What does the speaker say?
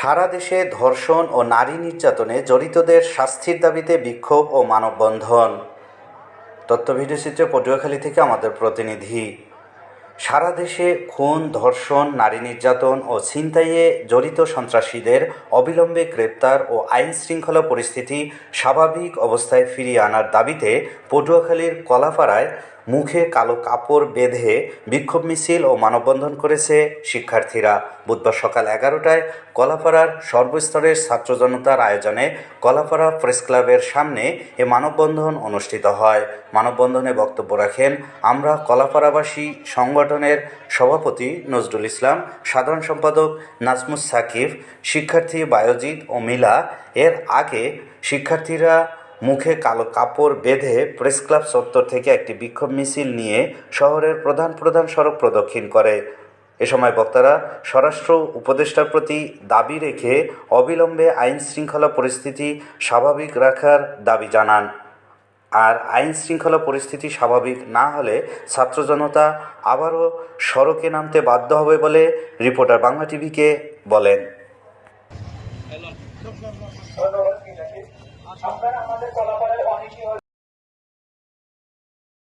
সারা দেশে ধর্ষণ ও নারী নির্যাতনে জড়িতদের শাস্তির দাবিতে বিক্ষোভ ও মানববন্ধন। তথ্য ভিডিওচিত্রে পটুয়াখালী থেকে আমাদের প্রতিনিধি। সারা দেশে খুন, ধর্ষণ, নারী নির্যাতন ও ছিনতাইয়ে জড়িত সন্ত্রাসীদের অবিলম্বে গ্রেপ্তার ও আইন শৃঙ্খলা পরিস্থিতি স্বাভাবিক অবস্থায় ফিরিয়ে আনার দাবিতে পটুয়াখালীর কলাপাড়ায় মুখে কালো কাপড় বেঁধে বিক্ষোভ মিছিল ও মানববন্ধন করেছে শিক্ষার্থীরা। বুধবার সকাল এগারোটায় কলাপাড়ার সর্বস্তরের ছাত্র জনতার আয়োজনে কলাপাড়া প্রেস ক্লাবের সামনে এ মানববন্ধন অনুষ্ঠিত হয়। মানববন্ধনে বক্তব্য রাখেন আমরা কলাপাড়াবাসী সংগঠনের সভাপতি নজরুল ইসলাম, সাধারণ সম্পাদক নাজমুস সাকিব, শিক্ষার্থী বায়োজিৎ ও মিলা। এর আগে শিক্ষার্থীরা মুখে কালো কাপড় বেঁধে প্রেস ক্লাব চত্বর থেকে একটি বিক্ষোভ মিছিল নিয়ে শহরের প্রধান প্রধান সড়ক প্রদক্ষিণ করে। এ সময় বক্তারা স্বরাষ্ট্র উপদেষ্টার প্রতি দাবি রেখে অবিলম্বে আইন শৃঙ্খলা পরিস্থিতি স্বাভাবিক রাখার দাবি জানান। আর আইন শৃঙ্খলা পরিস্থিতি স্বাভাবিক না হলে ছাত্র জনতা আবারও সড়কে নামতে বাধ্য হবে বলে রিপোর্টার বাংলা টিভিকে বলেন। আপনারা আমাদের